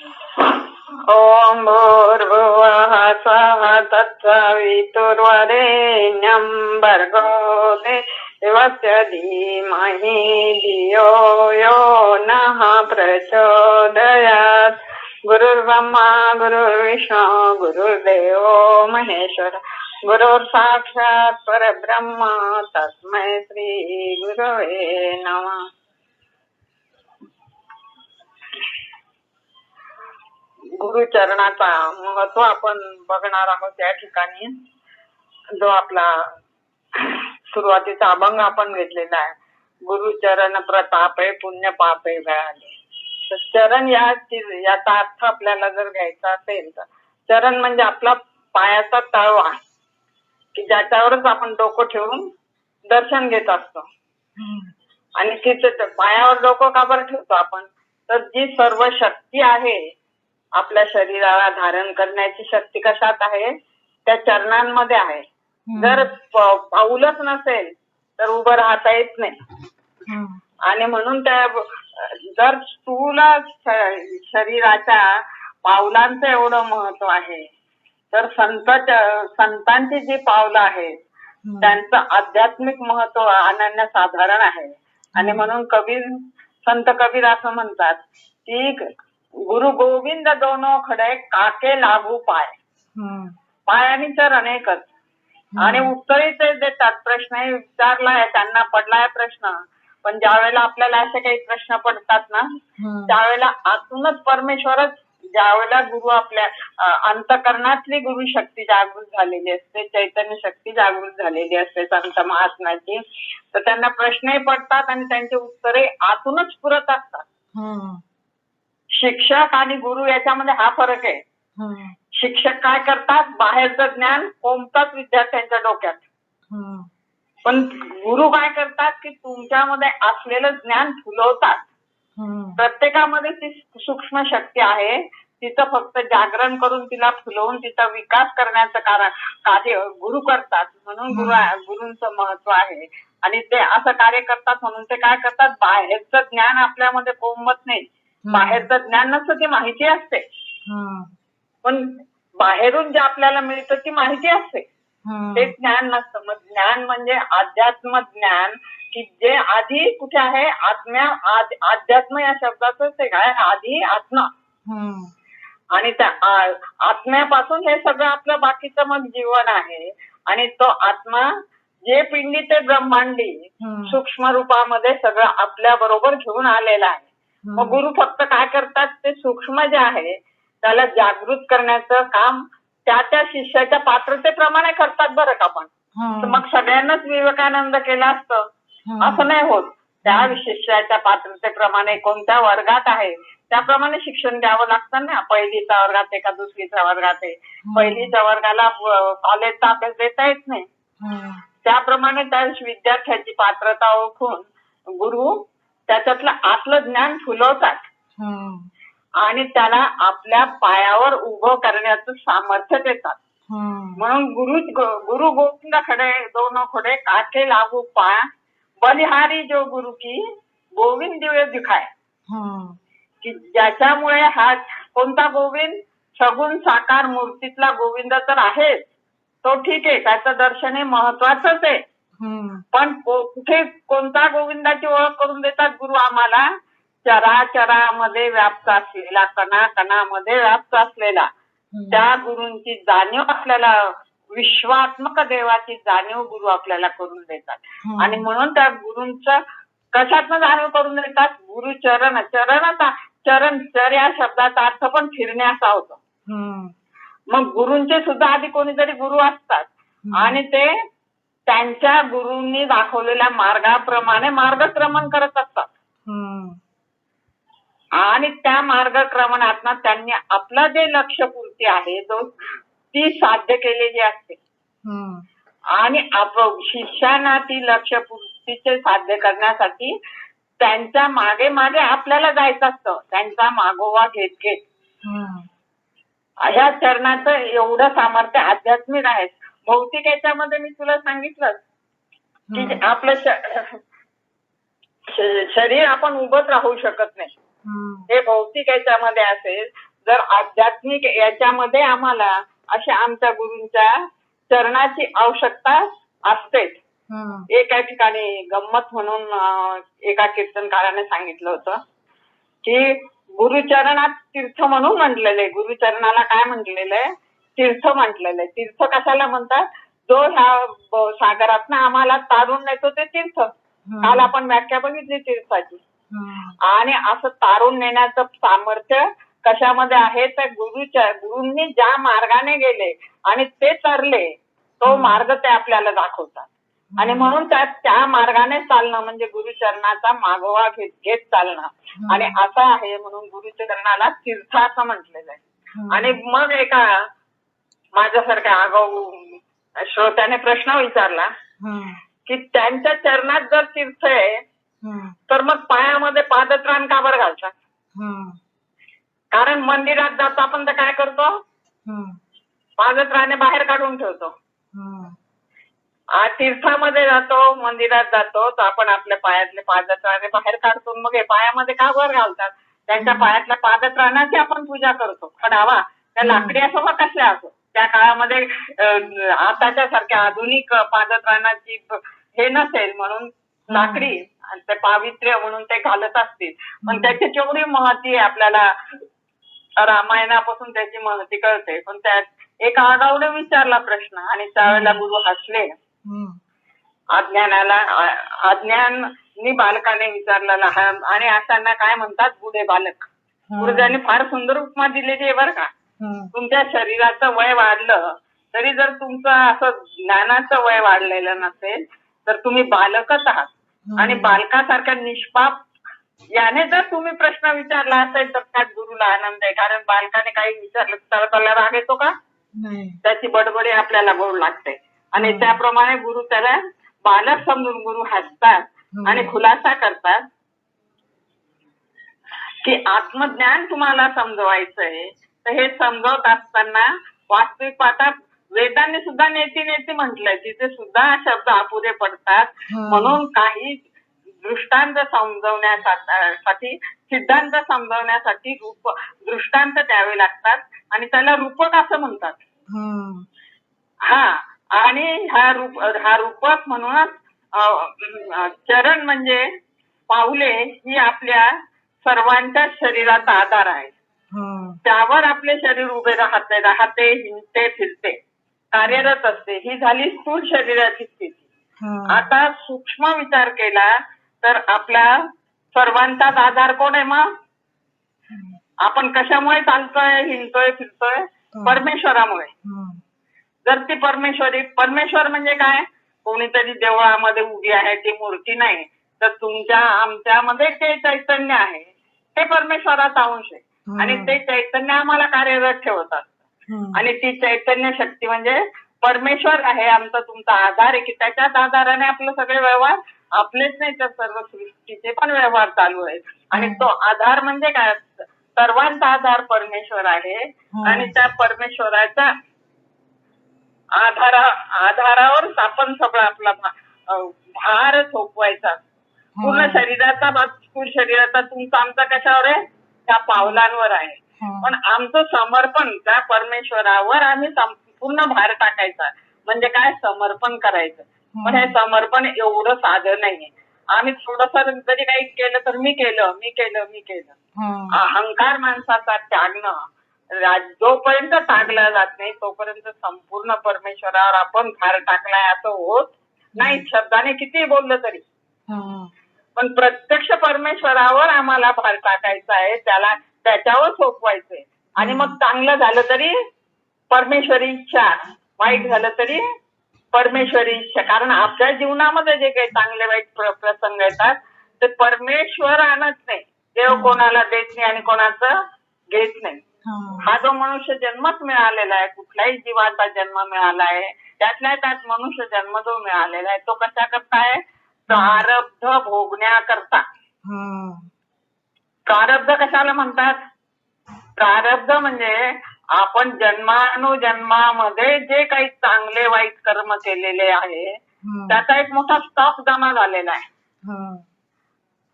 ॐ भूर्भुवः सः तत्सवितुर्वरेण्यं भर्गो देवस्य धीमहि धियो यो नः प्रचोदयात्। गुरुर्ब्रह्मा गुरुर्विष्णु गुरुर्देवो महेश्वर। गुरुर्साक्षात् परब्रह्म तस्मै श्रीगुरवे नमः। गुरुचरणाचा महत्त्व आपण बघणार आहोत या ठिकाणी. जो आपला सुरुवातीचा अभंग आपण घेतलेला आहे. गुरुचरण प्रतापे पुण्य पापे मिळाले तर चरण या याचा अर्थ आपल्याला जर घ्यायचा असेल तर चरण म्हणजे आपला पायाचा तळवा की ज्याच्यावरच आपण डोकं ठेवून दर्शन घेत असतो. आणि तिथे पायावर डोकं का बरं ठेवतो आपण? तर जी सर्व शक्ती आहे आपल्या शरीराला धारण करण्याची शक्ती कशात आहे? त्या चरणांमध्ये आहे. जर पाऊलच नसेल तर उभं राहता येत नाही. आणि म्हणून त्या जर स्थूल श- शरीराच्या पावलांचं एवढं महत्त्व आहे तर संत संतांची जी पावलं आहेत त्यांचं आध्यात्मिक महत्त्व अनन्यसाधारण आहे. आणि म्हणून कबीर संत कबीर असं म्हणतात की गुरु गोविंद दोनो खडे काके लागू पाय. पाय आणि चरण एकच आणि उत्तरही ते देतात प्रश्नही विचारलाय त्यांना पडलाय प्रश्न. पण ज्या वेळेला आपल्याला असे काही प्रश्न पडतात ना त्यावेळेला आतूनच परमेश्वरच ज्या वेळेला गुरु आपल्या अंतकरणातली गुरु शक्ती जागृत झालेली असते चैतन्य शक्ती जागृत झालेली असते संत महात्म्याची तर त्यांना प्रश्नही पडतात आणि त्यांचे उत्तरे आतूनच पुरत असतात. शिक्षक आणि गुरु याच्यामध्ये हा फरक आहे. शिक्षक काय करतात? बाहेरचं ज्ञान कोणताच विद्यार्थ्यांच्या डोक्यात. पण गुरु काय करतात की तुमच्यामध्ये असलेलं ज्ञान फुलवतात. प्रत्येकामध्ये ती सूक्ष्म शक्ती आहे. तिचं फक्त जागरण करून तिला फुलवून तिचा विकास करण्याचं कारण कार्य गुरु करतात. म्हणून गुरु गुरूंचं महत्त्व आहे. आणि ते असं कार्य करतात म्हणून ते काय करतात? बाहेरचं ज्ञान आपल्यामध्ये कोंबत नाही. बाहेरचं ज्ञान नसतं ती माहिती असते. पण बाहेरून जे आपल्याला मिळतं ती माहिती असते. ते ज्ञान नसतं. मग ज्ञान म्हणजे अध्यात्म ज्ञान की जे आधी कुठे आहे आत्म्या अध्यात्म या शब्दाचं ते काय आधी आत्मा. आणि त्या आत्म्यापासून हे सगळं आपलं बाकीचं मग जीवन आहे. आणि तो आत्मा जे पिंडी ते ब्रह्मांडी सूक्ष्म रूपामध्ये सगळं आपल्या बरोबर घेऊन आलेलं आहे. मग गुरु फक्त काय करतात? ते सूक्ष्म जे आहे त्याला जागृत करण्याचं काम त्या त्या शिष्याच्या पात्रतेप्रमाणे करतात बरं का पण. तर मग सगळ्यांनाच विवेकानंद केलं असतं. असं नाही होत. त्या शिष्याच्या पात्रतेप्रमाणे कोणत्या वर्गात आहे त्याप्रमाणे शिक्षण द्यावं लागतं ना. पहिलीच्या वर्गात आहे का दुसरीच्या वर्गात आहे. पहिलीच्या वर्गाला कॉलेजचा अभ्यास देता येत नाही. त्याप्रमाणे त्या विद्यार्थ्याची पात्रता ओळखून गुरु त्याच्यातलं आपलं ज्ञान फुलवतात. आणि त्याला आपल्या पायावर उभं करण्याचं सामर्थ्य देतात. म्हणून गुरु गुरु गोविंद खडे दोन खडे काके लागू पाय बलिहारी जो गुरु की गोविंद दिव्य दिखाय. की ज्याच्यामुळे हा कोणता गोविंद? सगुण साकार मूर्तीतला गोविंद तर आहेच. तो ठीक आहे त्याचं दर्शन हे महत्वाचंच आहे. पण कुठे कोणता गोविंदाची ओळख करून देतात गुरु आम्हाला? चराचरामध्ये व्याप्त असलेला कणा कणामध्ये व्याप्त असलेला. त्या गुरूंची जाणीव आपल्याला विश्वात्मक देवाची जाणीव गुरु आपल्याला करून देतात. आणि म्हणून त्या गुरूंचं कशातनं जाणीव करून देतात? गुरु चरण चरणचा चरण चर या शब्दाचा अर्थ पण फिरणे असा होतो मग गुरूंचे सुद्धा आधी कोणीतरी गुरु असतात. आणि ते त्यांच्या गुरूंनी दाखवलेल्या मार्गाप्रमाणे मार्गक्रमण करत असतात. आणि त्या मार्गक्रमणातनं त्यांनी आपलं जे लक्ष्यपूर्ती आहे जो ती साध्य केलेली असते. आणि शिष्यांना ती लक्ष्यपूर्तीचे साध्य करण्यासाठी त्यांच्या मागे मागे आपल्याला जायचं असतं. त्यांचा मागोवा घेत घेत. ह्या चरणाचं एवढं सामर्थ्य आध्यात्मिक आहे. भौतिक याच्यामध्ये मी तुला सांगितलं की आपलं शरीर आपण उभंच राहू शकत नाही. हे भौतिक याच्यामध्ये असेल जर आध्यात्मिक याच्यामध्ये आम्हाला अशा आमच्या गुरूंच्या चरणाची आवश्यकता असतेच. एका ठिकाणी गंमत म्हणून एका कीर्तनकाराने सांगितलं होतं की गुरुचरणात तीर्थ म्हणून म्हटलेलं आहे. गुरुचरणाला काय म्हटलेलं आहे? तीर्थ म्हटलेलं आहे. तीर्थ कशाला म्हणतात? जो ह्या सागरातनं आम्हाला तारून नेतो ते तीर्थ. काल आपण व्याख्या बघितली तीर्थाची. आणि असं तारून नेण्याचं सामर्थ्य कशामध्ये आहे? तर गुरुच्या गुरूंनी ज्या मार्गाने गेले आणि ते तरले तो मार्ग ते आपल्याला दाखवतात. आणि म्हणून त्या त्या मार्गाने चालणं म्हणजे गुरुचरणाचा मागोवा घेत घेत चालणं. आणि असं आहे म्हणून गुरुचरणाला तीर्थ असं म्हटलेलं आहे. आणि मग एका माझ्यासारख्या आगाऊ श्रोत्याने प्रश्न विचारला. की त्यांच्या चरणात जर तीर्थ आहे. तर मग पायामध्ये पादत्राण का बरं घालतात. कारण मंदिरात जातो आपण तर काय करतो. पादत्राणे बाहेर काढून ठेवतो. तीर्थामध्ये जातो मंदिरात जातो तर आपण आपल्या पायातले पादत्राणे बाहेर काढतो. मग हे पायामध्ये का वर घालतात? त्यांच्या पायातल्या पादत्राणाची आपण पूजा करतो. खडावा. त्या लाकडी असो वा कसल्या असो. त्या काळामध्ये आताच्या सारख्या आधुनिक पादत्राणाची हे नसेल म्हणून लाकडी आणि ते पावित्र्य म्हणून ते घालत असतील. पण त्याची केवढी महती आहे आपल्याला. रामायणापासून त्याची महती कळते. पण त्यात एक आगाऊने विचारला प्रश्न आणि त्यावेळेला गुरु हसले. अज्ञानाला अज्ञानी बालकाने विचारला लहान. आणि अशांना काय म्हणतात? बुढे बालक. गुरुजांनी फार सुंदर उपमा दिलेली आहे बरं का. तुमच्या शरीराचं वय वाढलं तरी जर तुमचं असं ज्ञानाचं वय वाढलेलं नसेल तर तुम्ही बालकच आहात. आणि बालकासारखा निष्पाप याने जर तुम्ही प्रश्न विचारला असेल तर त्यात गुरुला आनंद आहे. कारण बालकाने काही विचारलं तर त्याला राग येतो का? त्याची बडबडी आपल्याला गोड लागते. आणि त्याप्रमाणे गुरु त्याला बालक समजून गुरु हसतात आणि खुलासा करतात की आत्मज्ञान तुम्हाला समजवायचंय. हे समजवत असताना वास्तविक पाठात वेदांनी सुद्धा नेती नेती म्हटलंय तिथे सुद्धा शब्द अपुरे पडतात. म्हणून काही दृष्टांत समजवण्यासाठी सिद्धांत समजवण्यासाठी रूप दृष्टांत द्यावे लागतात आणि त्याला रूपक असं म्हणतात. हा आणि हा रूप हा रूपक म्हणूनच चरण म्हणजे पाऊले ही आपल्या सर्वांच्या शरीराचा आधार आहे. त्यावर आपले शरीर उभे राहते राहते हिंडते फिरते. कार्यरत असते. ही झाली स्थूल शरीराची स्थिती. आता सूक्ष्म विचार केला तर आपला सर्वांचाच आधार कोण आहे मग? आपण कशामुळे चालतोय हिंडतोय फिरतोय? परमेश्वरामुळे. जर ती परमेश्वरी परमेश्वर म्हणजे काय? कोणीतरी देवळामध्ये उभी आहे ती मूर्ती नाही. तर तुमच्या आमच्यामध्ये ते चैतन्य आहे. ते परमेश्वराचा अंश आहे. आणि ते चैतन्य आम्हाला कार्यरत ठेवत असतं. आणि ती चैतन्य शक्ती म्हणजे परमेश्वर आहे आमचा तुमचा आधार आहे की त्याच्याच आधाराने आपलं सगळे व्यवहार आपलेच नाही तर सर्व सृष्टीचे पण व्यवहार चालू आहेत. आणि तो आधार म्हणजे काय? सर्वांचा आधार परमेश्वर आहे. आणि त्या परमेश्वराच्या आधारा आधारावरच आपण सगळं आपला भार थोपवायचा. पूर्ण शरीराचा शरीराचा तुमचा आमचा कशावर आहे? त्या पावलांवर आहे. पण आमचं समर्पण त्या परमेश्वरावर आम्ही संपूर्ण भार टाकायचा. म्हणजे काय? समर्पण करायचं. पण हे समर्पण एवढं साधं नाहीये. आम्ही थोडस जरी काही केलं तर मी केलं मी केलं मी केलं. अहंकार माणसाचा त्यागणं जोपर्यंत टाकला जात नाही तोपर्यंत संपूर्ण परमेश्वरावर आपण भार टाकलाय असं होत नाही. शब्दाने किती बोललं तरी. पण प्रत्यक्ष परमेश्वरावर आम्हाला भार टाकायचा आहे त्याला त्याच्यावर सोपवायचंय आणि मग चांगलं झालं तरी परमेश्वरी इच्छा वाईट झालं तरी परमेश्वरी इच्छा. कारण आपल्या जीवनामध्ये जे काही चांगले वाईट प्र- प्रसंग येतात ते परमेश्वर आणत नाही. देव कोणाला देत नाही आणि कोणाचं घेत नाही. हा. जो मनुष्य जन्मच मिळालेला आहे कुठल्याही जीवाचा जन्म मिळाला आहे त्यातल्या त्यात मनुष्य जन्म जो मिळालेला आहे तो कशा करता आहे? प्रारब्ध भोगण्याकरता. प्रारब्ध कशाला म्हणतात? प्रारब्ध म्हणजे आपण जन्मानुजन्मामध्ये जे काही चांगले वाईट कर्म केलेले आहे. त्याचा एक मोठा स्टॉक जमा झालेला आहे.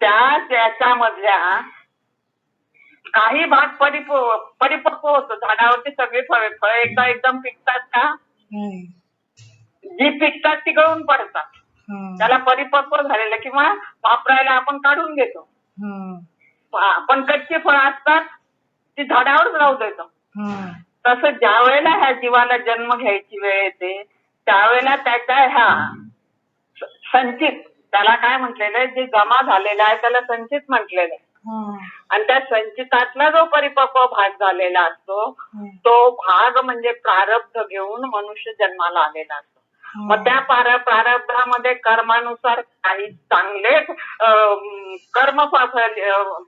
त्या त्याच्यामधल्या काही भाग परिपक्व परिपक्व होतो. झाडावरती सगळी फळे फळं एकदा एकदम पिकतात का? जी पिकतात ती गळून पडतात. त्याला परिपक्व झालेलं किंवा वापरायला आपण काढून घेतो. पण कच्ची फळं असतात ती झाडावरच राहू देतो. हा तसं ज्या वेळेला ह्या जीवाला जन्म घ्यायची वेळ येते त्यावेळेला त्याच्या ह्या संचित त्याला काय म्हटलेलं आहे? जे जमा झालेलं आहे त्याला संचित म्हटलेलं आहे. आणि त्या संचितातला जो परिपक्व भाग झालेला असतो तो भाग म्हणजे प्रारब्ध घेऊन मनुष्य जन्माला आलेला असतो. मग त्या पार- प्रारब्धामध्ये कर्मानुसार काही चांगले कर्म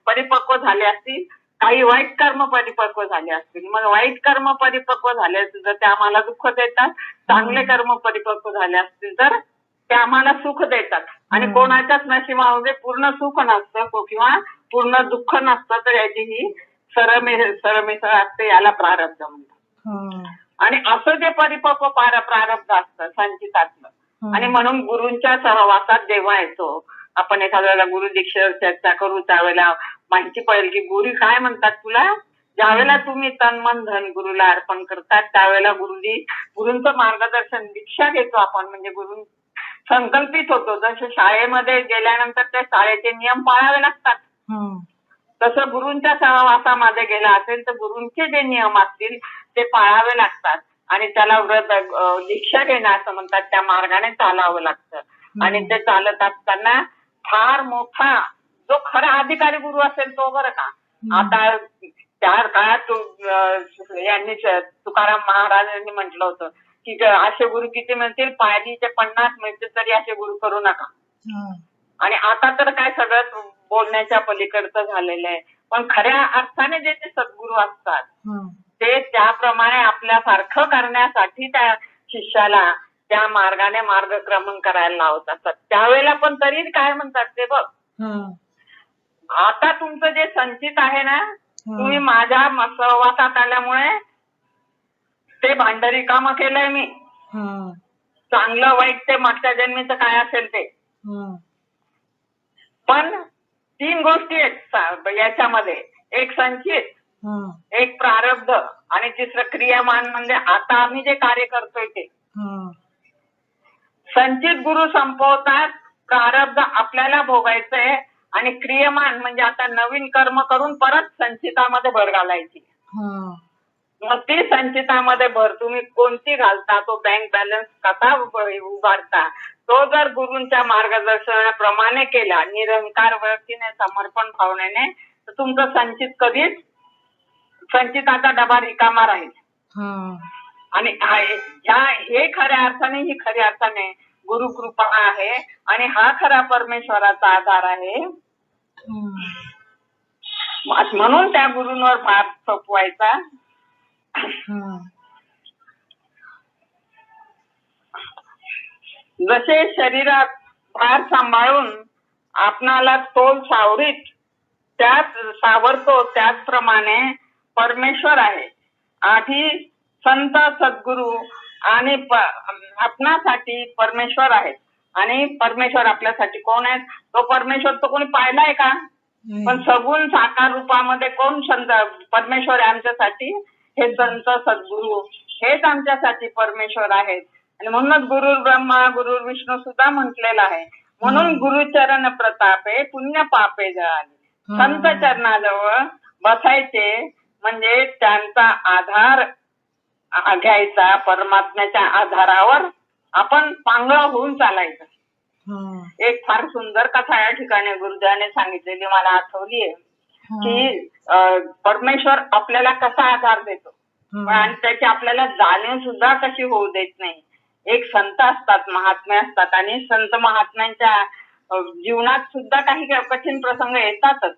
परिपक्व झाले असतील काही वाईट कर्म परिपक्व झाले असतील. मग वाईट कर्म परिपक्व झाले असतील तर ते आम्हाला दुःख देतात. चांगले कर्म परिपक्व झाले असतील तर ते आम्हाला सुख देतात. आणि. कोणाच्याच नशिबामध्ये पूर्ण सुख नसतं किंवा पूर्ण दुःख नसतं तर याची ही सरमि सरमिसळ असते याला प्रारब्ध म्हणतात. आणि असं जे परिपक्व पार प्रारब्ध असतं संचितातलं. आणि म्हणून गुरूंच्या सहवासात जेव्हा येतो आपण एखाद्या वेळेला गुरु दीक्षेवर चर्चा करू त्यावेळेला माहिती पडेल की गुरु काय म्हणतात तुला? ज्यावेळेला तुम्ही तन मन धन गुरुला अर्पण करतात त्यावेळेला गुरुजी गुरूंचं मार्गदर्शन दीक्षा घेतो आपण. म्हणजे गुरु संकल्पित होतो. जसं शाळेमध्ये गेल्यानंतर त्या शाळेचे नियम पाळावे लागतात. तसं गुरूंच्या सहवासामध्ये गेला असेल तर गुरूंचे जे नियम असतील ते पाळावे लागतात. आणि त्याला व्रत दीक्षा घेणं असं म्हणतात त्या मार्गाने चालावं लागतं. आणि ते चालत असताना फार मोठा जो खरा अधिकारी गुरु असेल तो बरं का. आता त्या काळात यांनी तुकाराम महाराजांनी म्हटलं होतं की असे गुरु किती मिळतील? पायलीचे पन्नास मिळतील तरी असे गुरु करू नका. आणि आता तर काय सगळं बोलण्याच्या पलीकडचं झालेलं आहे. पण खऱ्या अर्थाने जे ते सद्गुरू असतात ते त्याप्रमाणे आपल्यासारखं करण्यासाठी त्या शिष्याला त्या मार्गाने मार्गक्रमण करायला लावत असतात त्यावेळेला पण तरी काय म्हणतात ते बघ. आता तुमचं जे संचित आहे ना तुम्ही माझ्या सहवासात आल्यामुळे ते भांड रिकामं केलंय मी. हा. चांगलं वाईट ते मागच्या जन्मीचं काय असेल ते. हा. पण तीन गोष्टी आहेत याच्यामध्ये. एक संचित एक प्रारब्ध आणि तिसरं क्रियामान म्हणजे आता आम्ही जे कार्य करतोय ते. संचित गुरु संपवतात प्रारब्ध आपल्याला भोगायचंय आणि क्रियमान म्हणजे आता नवीन कर्म करून परत संचितामध्ये भर घालायची. हा मग ती संचितामध्ये भर तुम्ही कोणती घालता? तो बँक बॅलन्स कसा उभ- उभारता? तो जर गुरूंच्या मार्गदर्शनाप्रमाणे केला निरंकार व्यक्तीने समर्पण भावनेने तर तुमचं संचित कधीच संचिताचा डबा रिकामा राहील. हा. आणि हा- ह्या हे खऱ्या अर्थाने ही खऱ्या अर्थाने गुरु कृपा आहे. आणि हा खरा परमेश्वराचा आधार आहे. म्हणून त्या गुरूंवर भार सोपवायचा. जसे शरीरात भार सांभाळून आपणाला तोल सावरीत त्याच सावरतो त्याचप्रमाणे परमेश्वर आहे. आधी संत सद्गुरू आणि आपणासाठी परमेश्वर आहेत आणि परमेश्वर आपल्यासाठी कोण आहेत तो परमेश्वर तो कोणी पाहिलाय का? पण सगुण साकार रूपामध्ये कोण संत परमेश्वर आहे आमच्यासाठी? हे संत सद्गुरू हेच आमच्यासाठी परमेश्वर आहेत. आणि म्हणूनच गुरु ब्रह्मा गुरु विष्णू सुद्धा म्हटलेलं आहे. म्हणून गुरुचरण प्रतापे पुण्य पापे जळाले संत चरणाजवळ बसायचे म्हणजे त्यांचा आधार घ्यायचा परमात्म्याच्या आधारावर आपण पांगळ होऊन चालायचं. एक फार सुंदर कथा या ठिकाणी गुरुजाने सांगितलेली मला आठवली आहे की परमेश्वर आपल्याला कसा आधार देतो? आणि त्याची आपल्याला जाणीव सुद्धा कशी होऊ देत नाही? एक संत असतात महात्मे असतात आणि संत महात्म्यांच्या जीवनात सुद्धा काही कठीण प्रसंग येतातच.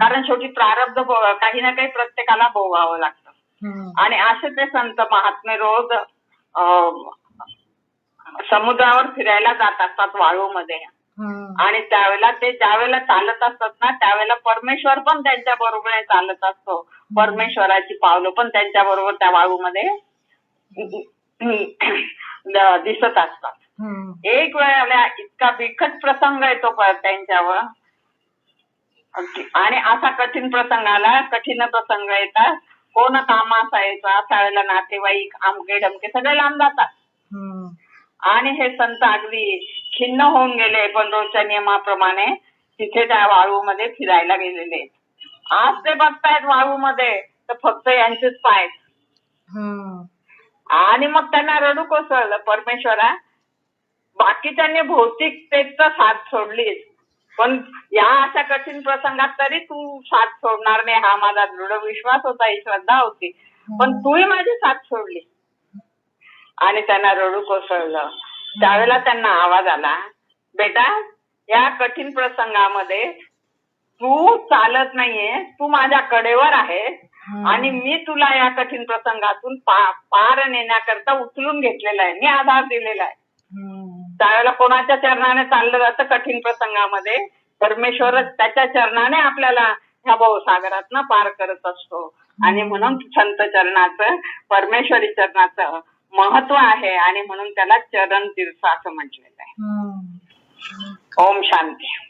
कारण शेवटी प्रारब्ध काही ना काही प्रत्येकाला भोगावं लागतं. आणि असे ते संत महात्मे रोज समुद्रावर फिरायला जात असतात वाळूमध्ये. आणि त्यावेळेला ते ज्यावेळेला चालत असतात ना त्यावेळेला परमेश्वर पण त्यांच्या बरोबर चालत असतो. परमेश्वराची पावलं पण त्यांच्या बरोबर त्या वाळूमध्ये दिसत असतात. एक वेळेला इतका बिकट प्रसंग येतो त्यांच्यावर. अगदी. आणि असा कठीण प्रसंग आला कठीण प्रसंग येतात कोण कामाचा यायचा त्यावेळेला नातेवाईक आमके ढमके सगळे लांब जातात हम्म. आणि हे संत अगदी खिन्न होऊन गेले पण रोजच्या नियमाप्रमाणे तिथे त्या वाळूमध्ये फिरायला गेलेले आहेत. आज ते बघतायत वाळूमध्ये तर फक्त यांचेच पाय आहेत. हम्म. आणि मग त्यांना रडू कोसळलं परमेश्वरा बाकीच्यांनी भौतिकतेचा साथ सोडलीस पण या अशा कठीण प्रसंगात तरी तू साथ सोडणार नाही. हा माझा दृढ विश्वास होता ही श्रद्धा होती. पण तूही माझी साथ सोडली. आणि त्यांना रडू कोसळलं. त्यावेळेला त्यांना आवाज आला बेटा या कठीण प्रसंगामध्ये तू चालत नाहीये. तू माझ्या कडेवर आहेस हम्म. आणि मी तुला या कठीण प्रसंगातून पार नेण्याकरता उचलून घेतलेला आहे. मी आधार दिलेला आहे. त्यावेळेला कोणाच्या चरणाने चाललं जातं कठीण प्रसंगामध्ये? परमेश्वरच त्याच्या चरणाने आपल्याला ह्या भवसागरातनं पार करत असतो. आणि म्हणून संत चरणाचं परमेश्वरी चरणाचं महत्त्व आहे आणि म्हणून त्याला चरण तीर्थ असं म्हटलेलं आहे. ओम शांती.